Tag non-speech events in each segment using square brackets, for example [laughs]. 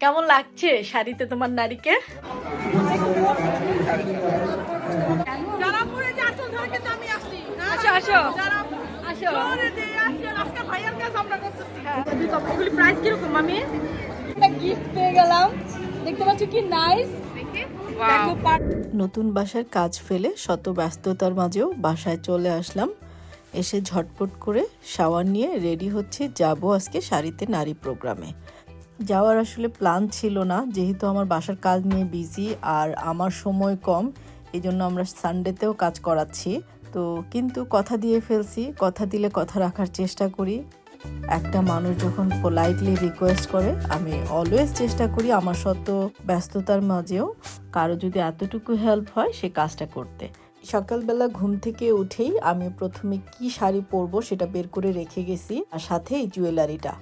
কেমন লাগছে শাড়িতে তোমার নারীকে? যারা পরে যে আসল ধরে কিন্তু আমি আসছি না, আসো, আসো। আসো। পরে যে আসছে, আজকে ভাইয়ার কাজ আমরা করতেছি। এগুলি প্রাইস কীরকম আমি একটা গিফট পেয়ে গেলাম। দেখতে পাচ্ছ কি নাইস নতুন বাসার কাজ ফেলে শত ব্যস্ততার মাঝেও বাসায় চলে আসলাম। এসে ঝটপট করে শাওয়ার নিয়ে রেডি হচ্ছে। যাব আজকে শাড়িতে নারী প্রোগ্রামে যাওয়ার আসলে প্ল্যান ছিল না। যেহেতু আমার বাসার কাজ নিয়ে বিজি আর আমার সময় কম এই জন্য আমরা সানডেতেও কাজ করাচ্ছি। তো কিন্তু কথা দিয়ে ফেলছি, কথা দিলে কথা রাখার চেষ্টা করি। একটা মানুষ যখন পোলাইটলি রিকোয়েস্ট করে, আমি অলওয়েজ চেষ্টা করি আমার শত ব্যস্ততার মাঝেও কারও যদি এতটুকু হেল্প হয় সে কাজটা করতে। সকালবেলা ঘুম থেকে উঠেই আমি প্রথমে কি শাড়ি পরবো সেটা বের করে রেখে গেছি, আর সাথে এই জুয়েলারিটা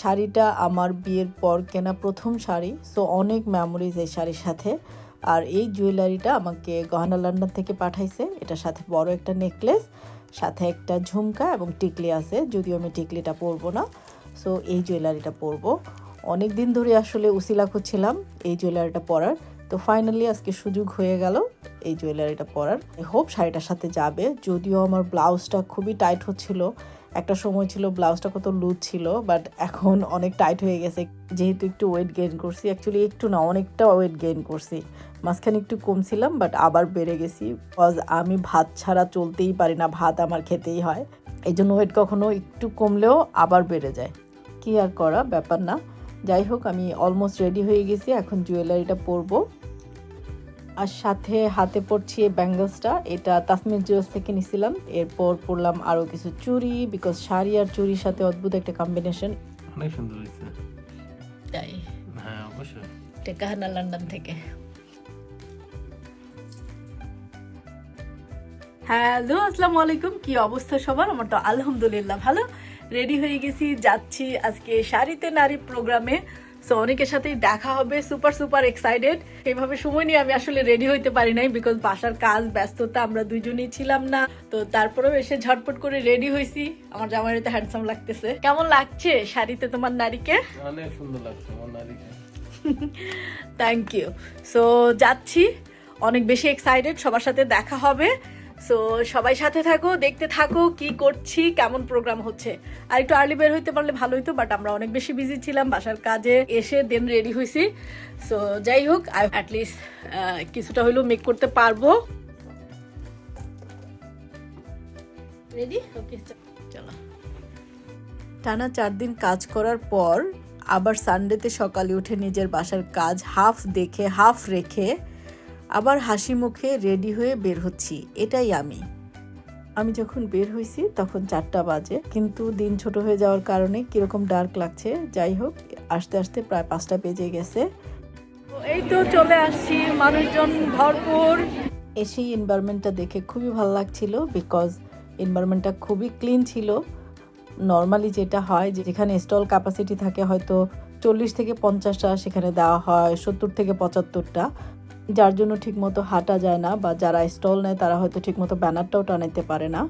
শাড়িটা আমার বিয়ের পর কেনা প্রথম শাড়ি সো অনেক মেমোরিজ এই শাড়ির সাথে। আর এই জুয়েলারিটা আমাকে গহনা লন্ডন থেকে পাঠাইছে। এটার সাথে বড় একটা নেকলেস সাথে একটা ঝুমকা এবং টিকলি আছে, যদিও আমি টিকলিটা পরবো না সো এই জুয়েলারিটা পরবো। অনেক দিন ধরে আসলে উসিলা খুঁজছিলাম এই জুয়েলারিটা পরার তো ফাইনালি আজকে সুযোগ হয়ে গেল এই জুয়েলারিটা পরার। আই হোপ শাড়িটার সাথে যাবে। যদিও আমার ব্লাউজটা খুবই টাইট হচ্ছিল। একটা সময় ছিল ব্লাউজটা কত লুজ ছিল বাট এখন অনেক টাইট হয়ে গেছে। যেহেতু একটু ওয়েট গেইন করছি অ্যাকচুয়ালি একটু না, অনেকটা ওয়েট গেইন করছি। মাঝখানে একটু কমছিলাম বাট আবার বেড়ে গেছি। বিকজ আমি ভাত ছাড়া চলতেই পারি না, ভাত আমার খেতেই হয়। এই জন্য ওয়েট কখনো একটু কমলেও আবার বেড়ে যায়। কি আর করা, ব্যাপার না। যাই হোক আমি অলমোস্ট রেডি হয়ে গেছি এখন জুয়েলারিটা পরবো। আর সাথে হাতে পড়ছি এই ব্যাঙ্গলসটা এটা তাসমির জুয়েলস থেকে নিছিলাম এরপর পরলাম আরও কিছু চুড়ি বিকজ শাড়ি আর চুড়ির সাথে অদ্ভুত একটা কম্বিনেশন অনেক সুন্দর হয়েছে। তাই? হ্যাঁ অবশ্যই। এটা গাহানা লন্ডন থেকে। হ্যালো আসসালামু আলাইকুম। কি অবস্থা সবার? আমার তো আলহামদুলিল্লাহ ভালো। রেডি হয়ে গেছি যাচ্ছি আজকে শাড়িতে নারী প্রোগ্রামে। সো অনেকের সাথেই দেখা হবে সুপার সুপার এক্সাইটেড এইভাবে সময় নিয়ে আমি আসলে রেডি হইতে পারি নাই বিকজ বাসার কাজ ব্যস্ততা আমরা দুইজনই ছিলাম না। তো তারপরেও এসে ঝটপট করে রেডি হয়েছি আমার জামাইতে হ্যান্ডসাম লাগতেছে। কেমন লাগছে শাড়িতে তোমার নারীকে? অনেক সুন্দর লাগছে আমার নারীকে। থ্যাংক ইউ সো যাচ্ছি। অনেক বেশি এক্সাইটেড সবার সাথে দেখা হবে। সো সবাই সাথে থাকো, দেখতে থাকো কি করছি, কেমন প্রোগ্রাম হচ্ছে। আর একটু আর্লি বের হইতে পারলে ভালো হতো বাট আমরা অনেক বেশি বিজি ছিলাম, বাসার কাজে এসে দেন রেডি হয়েছি সো যাই হোক অ্যাটলিস্ট কিছুটা হইলেও মেক করতে পারব। টানা চার দিন কাজ করার পর, আবার সানডেতে সকালে উঠে নিজের বাসার কাজ হাফ দেখে হাফ রেখে আবার হাসি মুখে রেডি হয়ে বের হচ্ছি এটাই আমি। আমি যখন বের হয়েছি তখন চারটা বাজে কিন্তু দিন ছোট হয়ে যাওয়ার কারণে কীরকম ডার্ক লাগছে যাই হোক আস্তে আস্তে প্রায় পাঁচটা বেজে গেছে। এই তো চলে আসছি মানুষজন ভরপুর। এসেই এনভায়রনমেন্টটা দেখে খুবই ভালো লাগছিল বিকজ এনভায়রনমেন্টটা খুবই ক্লিন ছিল। নর্মালি যেটা হয় যে যেখানে স্টল ক্যাপাসিটি থাকে হয়তো চল্লিশ থেকে পঞ্চাশটা সেখানে দেওয়া হয় সত্তর থেকে পঁচাত্তরটা। যার জন্য ঠিকমতো হাঁটা যায় না বা যারা স্টল নেয় তারা হয়তো ঠিকমতো ব্যানারটাও টানাইতে পারে না।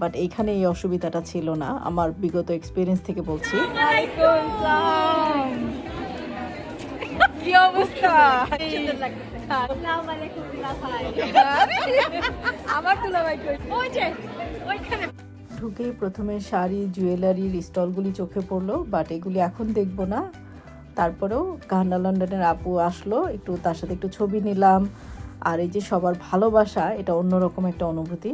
বাট এইখানে এই অসুবিধাটা ছিল না, আমার বিগত এক্সপিরিয়েন্স থেকে বলছি। অবস্থা ঢুকেই প্রথমে শাড়ি জুয়েলারির স্টলগুলি চোখে পড়ল বাট এগুলি এখন দেখব না। তারপরেও গান্ডা লন্ডনের আপু আসলো, একটু তার সাথে একটু ছবি নিলাম। আর এই যে সবার ভালোবাসা, এটা অন্যরকম একটা অনুভূতি।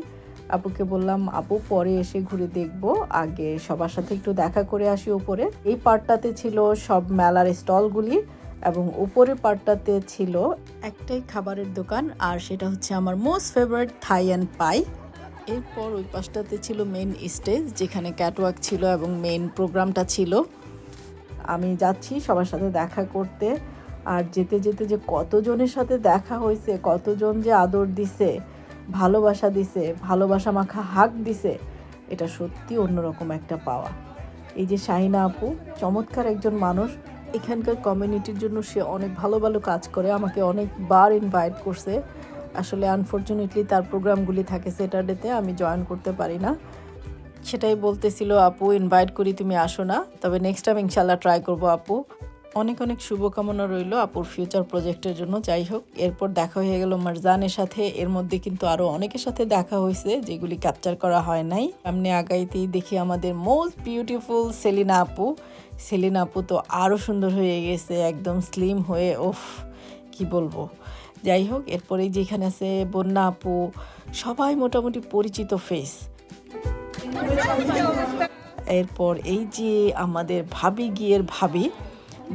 আপুকে বললাম, আপু, পরে এসে ঘুরে দেখব। আগে সবার সাথে একটু দেখা করে আসি উপরে এই পার্টটাতে ছিল সব মেলার স্টলগুলি এবং উপরের পার্টটাতে ছিল একটাই খাবারের দোকান, আর সেটা হচ্ছে আমার most favourite Thai and pie এরপর ওই পাশটাতে ছিল মেন স্টেজ যেখানে ক্যাটওয়াক ছিল এবং মেন প্রোগ্রামটা ছিল। আমি যাচ্ছি সবার সাথে দেখা করতে। আর যেতে যেতে যে কতজনের সাথে দেখা হয়েছে, কতজন যে আদর দিছে, ভালোবাসা দিছে, ভালোবাসা মাখা হাক দিছে, এটা সত্যি অন্যরকম একটা পাওয়া। এই যে শাহিনা আপু, চমৎকার একজন মানুষ। এখানকার কমিউনিটির জন্য সে অনেক ভালো ভালো কাজ করে, আমাকে অনেকবার ইনভাইট করছে। আসলে আনফর্চুনেটলি তার প্রোগ্রামগুলি থাকে স্যাটারডেতে আমি জয়েন করতে পারি না। সেটাই বলতেছিল, আপু ইনভাইট করি, তুমি আসো না। তবে নেক্সট টাইম ইনশাল্লাহ ট্রাই করব, আপু। অনেক অনেক শুভকামনা রইল আপুর ফিউচার প্রজেক্টের জন্য। যাই হোক, এরপর দেখা হয়ে গেল মারজানের সাথে। এর মধ্যে কিন্তু আরও অনেকের সাথে দেখা হয়েছে, যেগুলি ক্যাপচার করা হয় নাই। সামনে আগাইতেই দেখি আমাদের মোস্ট বিউটিফুল সেলিনা আপু। সেলিনা আপু তো আরও সুন্দর হয়ে গেছে, একদম স্লিম হয়ে ওফ কি বলব। যাই হোক এরপরে যেখানে আছে বন্যা আপু, সবাই মোটামুটি পরিচিত ফেস এরপর এই যে আমাদের ভাবি গিয়ের ভাবি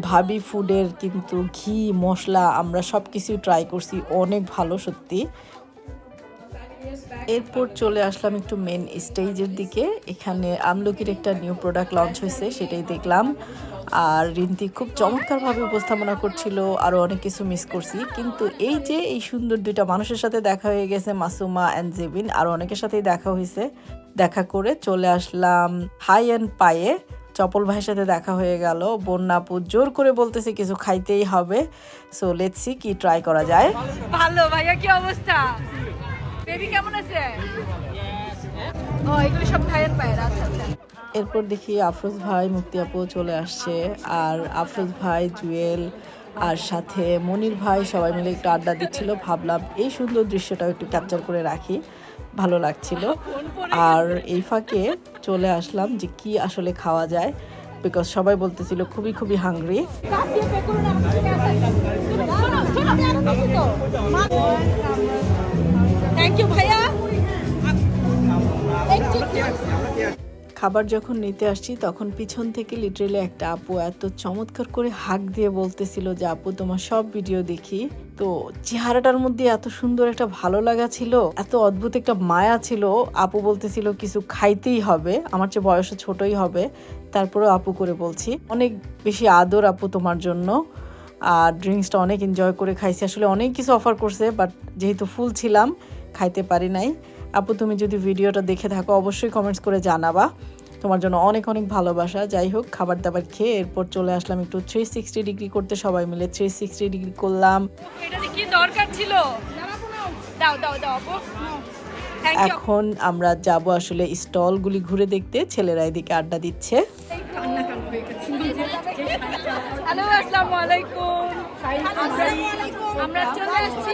ভাবি ফুডের কিন্তু ঘি, মশলা আমরা সব কিছু ট্রাই করছি, অনেক ভালো সত্যি। এরপর চলে আসলাম একটু মেন স্টেজের দিকে। এখানে আমলকির একটা নিউ প্রোডাক্ট লঞ্চ হয়েছে, সেটাই দেখলাম। আর রিন্তি খুব চমৎকারভাবে উপস্থাপনা করছিল আরও অনেক কিছু মিস করছি। কিন্তু এই যে এই সুন্দর দুইটা মানুষের সাথে দেখা হয়ে গেছে মাসুমা অ্যান্ড জেবিন আর অনেকের সাথেই দেখা হয়েছে। দেখা করে চলে আসলাম হাই অ্যান্ড পায়ে চপল ভাইয়ের সাথে দেখা হয়ে গেল। বন্যাপু জোর করে বলতেছে কিছু খাইতেই হবে। সো লেটস সি কি ট্রাই করা যায়। ভালো ভাইয়া কি অবস্থা? বেবি কেমন আছে? ও এগুলো সব ভাইয়ের পায়ের আচ্ছা আচ্ছা। এরপর দেখি আফরোজ ভাই মুক্তি আপু চলে আসছে। আর আফরোজ ভাই, জুয়েল আর সাথে মনির ভাই সবাই মিলে একটু আড্ডা দিচ্ছিল। ভাবলাম এই সুন্দর দৃশ্যটাও একটু ক্যাপচার করে রাখি। ভালো লাগছিল। আর এই ফাঁকে চলে আসলাম যে কি আসলে খাওয়া যায়। বিকজ সবাই বলতেছিল, খুবই খুবই হাংরি থ্যাংক ইউ ভাইয়া। খাবার যখন নিতে আসছি, তখন পিছন থেকে লিটারেলি একটা আপু এত চমৎকার করে হাক দিয়ে বলতেছিল যে, আপু, তোমার সব ভিডিও দেখি। তো চেহারাটার মধ্যে এত সুন্দর একটা ভালো লাগা ছিল, এত অদ্ভুত একটা মায়া ছিল। আপু বলতেছিল, কিছু খাইতেই হবে, আমার চেয়ে বয়সে ছোটই হবে। তারপরেও আপু করে বলছি, অনেক বেশি আদর আপু তোমার জন্য, আর ড্রিঙ্কসটা অনেক এনজয় করে খাইছি। আসলে অনেক কিছু অফার করছে বাট যেহেতু ফুল ছিলাম, খাইতে পারি নাই। আপু তুমি যদি ভিডিওটা দেখে থাকো অবশ্যই কমেন্টস করে জানাবা। তোমার জন্য অনেক অনেক ভালোবাসা। যাই হোক খাবার দাবার খেয়ে এরপর চলে আসলাম একটু থ্রি সিক্সটি ডিগ্রি করতে। সবাই মিলে থ্রি সিক্সটি ডিগ্রি করলাম। কি দরকার ছিল? দাও দাও দাও আপু। থ্যাংক ইউ এখন আমরা যাব আসলে স্টলগুলি ঘুরে দেখতে। ছেলেরা এদিকে আড্ডা দিচ্ছে। হ্যালো আসসালামু আলাইকুম। আমরা চলে আসছি।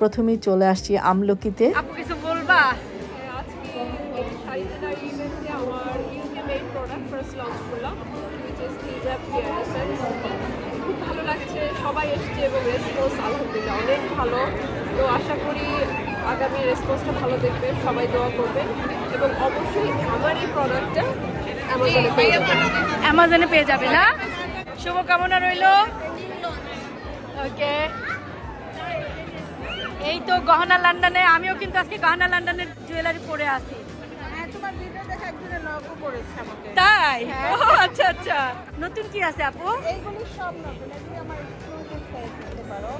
প্রথমেই চলে আসছি আমলকিতে। কিছু বলবা? খুব ভালো লাগছে সবাই এসছে এবং রেসপন্স আলহামদুলিল্লাহ অনেক ভালো। তো আশা করি আগামী রেসপন্সটা ভালো দেখবে সবাই দোয়া করবেন। এবং অবশ্যই আমার এই প্রোডাক্টটা অ্যামাজনে পেয়ে যাবে। না? শুভকামনা রইল। ওকে এই তো গহনা লন্ডনে আমিও কিন্তু আজকে গহনা লন্ডনের জুয়েলারি পরে আছি। হ্যাঁ তাই? ও আচ্ছা আচ্ছা। নতুন কি আছে আপু? এইগুলি সব নতুন এগুলি আমার এক্সক্লুসিভ সাইজ দিতে পারো।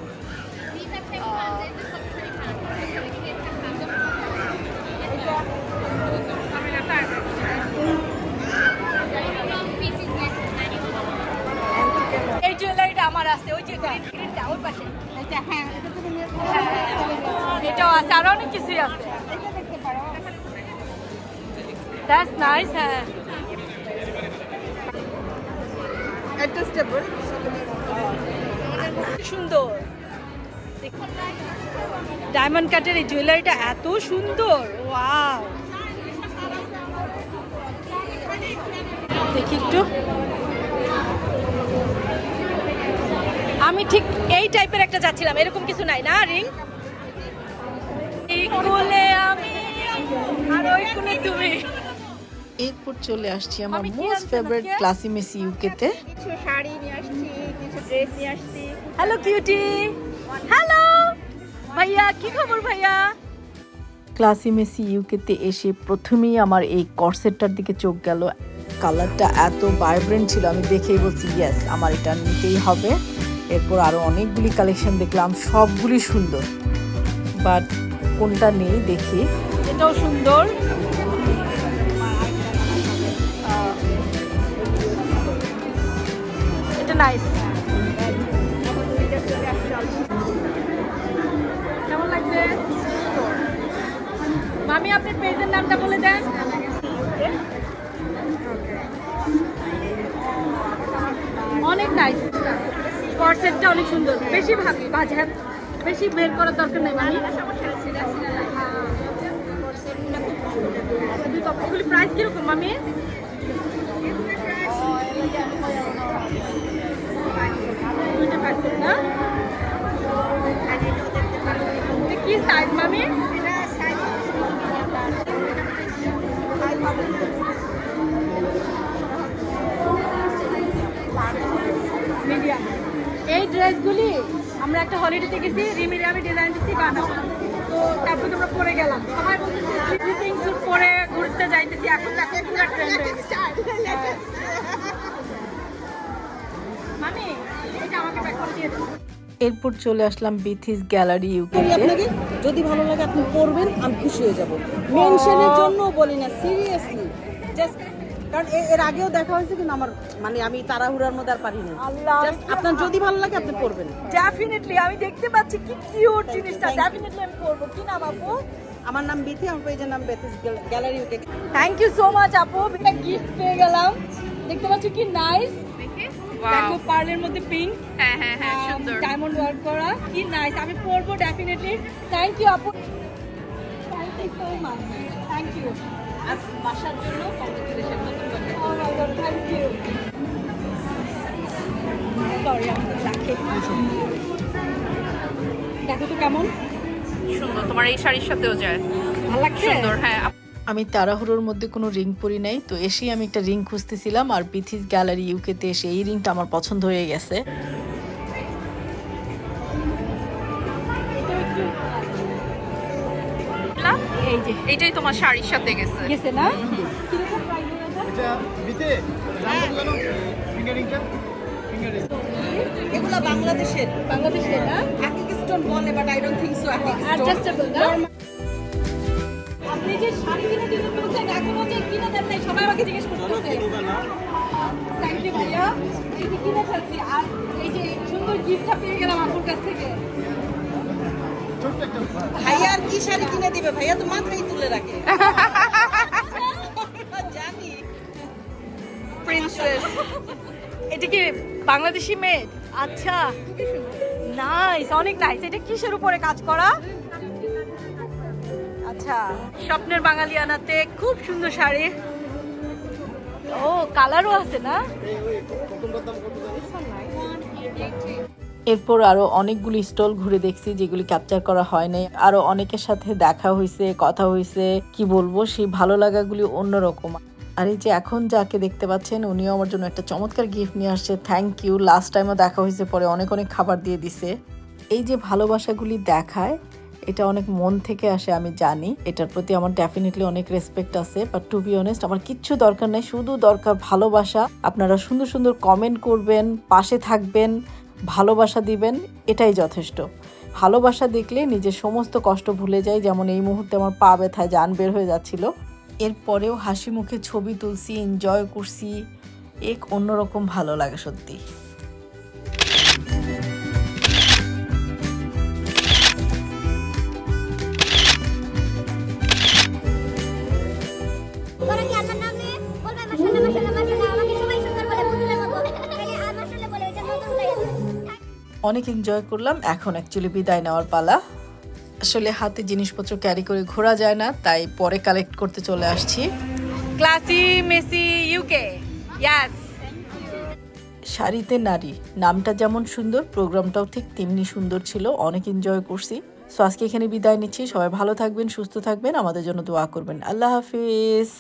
এই জুয়েলারিটা আমার আছে ওই যে গ্রিন গ্রিনটা ওই পাশে। হ্যাঁ তুমি নিয়ে এটাও আছে, আরও অনেক কিছুই আছে। এটা দ্যাটস নাইস হ্যাঁ সুন্দর। ডায়মন্ড কাটের এই জুয়েলারিটা এত সুন্দর ওয়াও দেখি একটু। আমি ঠিক এই টাইপের একটা যাচ্ছিলাম এরকম কিছু নাই না রিং? আমি আর ওই কোলে তুমি। এরপর চলে আসছি আমার আমি মোস্ট ফেভারিট ক্লাসি মেসি ইউকেতে কিছু শাড়ি নিয়ে আসছি কিছু ড্রেস নিয়ে আসছি। হ্যালো কিউটি হ্যালো ভাইয়া কি খবর ভাইয়া? ক্লাসি মেসি ইউকেতে এসে প্রথমেই আমার এই কর্সেটটার দিকে চোখ গেল। কালারটা এত ভাইব্রেন্ট ছিল আমি দেখেই বলছি ইয়েস আমার এটা নিতেই হবে। এরপর আরও অনেকগুলি কালেকশন দেখলাম, সবগুলি সুন্দর। বাট কোনটা নেই দেখি। এটাও সুন্দর। এটা পেজের নামটা বলে দেন। অনেক নাইস কর্সেটটা অনেক সুন্দর। বেশি বাজার বেশি বের করার দরকার নেই মামি এগুলি প্রাইস কীরকম, মামি? কি সাইজ মামি? ড্রেসগুলি আমরা একটা হলিডেতে গেছি রিমিরে আমি ডিজাইন দিচ্ছি বানাবো তো তারপর তোমরা পরে গেলাম। সবাই বলতেছে স্লিপিং স্যুট পরে ঘুরতে যাইতেছি এখন দেখো পুরো ট্রেন্ড হয়ে গেছে। মামি এটা আমাকে ব্যাক করে দিয়ে এরপর চলে আসলাম বিথিস গ্যালারি বলি ইউকেতে আপনাকে যদি ভালো লাগে আপনি পড়বেন আমি খুশি হয়ে যাব। মেনশনের জন্য বলি না সিরিয়াসলি জাস্ট কারণ এর আগেও দেখা হয়েছে কিন্তু আমার মানে আমি তাড়াহুড়ার মধ্যে আর পারি না আপনার যদি ভালো লাগে আপনি পড়বেন ডেফিনেটলি আমি দেখতে পাচ্ছি কি কিউট জিনিসটা। ডেফিনেটলি আমি করব। কি নাম আপু? আমার নাম বিথি আমার পেজের নাম Bithi's gallery UK thank you so much আপু। একটা গিফট পেয়ে গেলাম। দেখতে পাচ্ছ কি নাইস দেখো। পার্লের মধ্যে পিঙ্ক হ্যাঁ হ্যাঁ হ্যাঁ সুন্দর। ডায়মন্ড ওয়ার্ক করা। কি নাইস আমি পরবো ডেফিনেটলি থ্যাংক ইউ আপু। Thank you so much thank you আর বাসার জন্য বাসা ও my god thank you sorry আমি তো দেখো তো কেমন? সুন্দর তোমার এই শাড়ির সাথেও যায়। ভালো লাগছে? সুন্দর হ্যাঁ আমি তাড়াহুড়োর মধ্যে কোনো রিং পরি নাই তো এসেই আমি একটা রিং খুঁজতেছিলাম আর বিথিস গ্যালারি ইউকেতে এসে এই রিংটা আমার পছন্দ হয়ে গেছে। এইটাই তোমার শাড়ির সাথে গেছে। গেছে না? কীরকম প্রাইস এটা এগুলো বাংলাদেশের। বাংলাদেশে না আকিক স্টোন বলে but I don't think so আকিক adjustable না আপনি যে শাড়ি কিনে দিতে বলছেন এখনও যে কিনে দেন নাই সবাই আমাকে জিজ্ঞেস করতেছে থ্যাংক ইউ ভাইয়া। এই যে কিনে ফেলছি আর এই যে সুন্দর গিফটটা পেয়ে গেলাম আপুর কাছ থেকে। ভাইয়া আর কি শাড়ি কিনে দিবে? ভাইয়া তো মাত্রই তুলে রাখে। [laughs] এটা কি বাংলাদেশি আচ্ছা। নাইস অনেক নাইস এটা কিসের উপরে কাজ করা? আচ্ছা স্বপ্নের খুব সুন্দর শাড়ি। ও কালারও আছে না? এরপর আরও অনেকগুলি স্টল ঘুরে দেখছি যেগুলি ক্যাপচার করা হয় নাই। আরও অনেকের সাথে দেখা হয়েছে কথা হয়েছে কি বলব? সেই ভালো লাগাগুলি অন্যরকম। আর এই যে এখন যাকে দেখতে পাচ্ছেন, উনিও আমার জন্য একটা চমৎকার গিফট নিয়ে আসছে। থ্যাংক ইউ লাস্ট টাইমও দেখা হয়েছে, পরে অনেক অনেক খাবার দিয়ে দিছে। এই যে ভালোবাসাগুলি দেখায়, এটা অনেক মন থেকে আসে, আমি জানি। এটার প্রতি আমার ডেফিনেটলি অনেক রেসপেক্ট আছে। বাট টু বি অনেস্ট আমার কিচ্ছু দরকার নেই, শুধু দরকার ভালোবাসা। আপনারা সুন্দর সুন্দর কমেন্ট করবেন, পাশে থাকবেন, ভালোবাসা দিবেন, এটাই যথেষ্ট। ভালোবাসা দেখলে নিজের সমস্ত কষ্ট ভুলে যায়, যেমন এই মুহূর্তে আমার পা ব্যথায়, যান বের হয়ে যাচ্ছিল। এরপরেও হাসি মুখে ছবি তুলছি এনজয় করছি। এক অন্যরকম ভালো লাগে সত্যি। গেছে অনেক এনজয় করলাম এখন অ্যাকচুয়ালি বিদায় নেওয়ার পালা। আসলে হাতে জিনিসপত্র ক্যারি করে ঘোরা যায় না তাই পরে কালেক্ট করতে চলে আসছি। ক্লাসি মেসি ইউকে ইয়াস শাড়িতে নারী নামটা যেমন সুন্দর প্রোগ্রামটাও ঠিক তেমনি সুন্দর ছিল অনেক এনজয় করছি। সো আজকে এখানে বিদায় নিচ্ছি সবাই ভালো থাকবেন সুস্থ থাকবেন আমাদের জন্য দোয়া করবেন। আল্লাহ হাফিজ।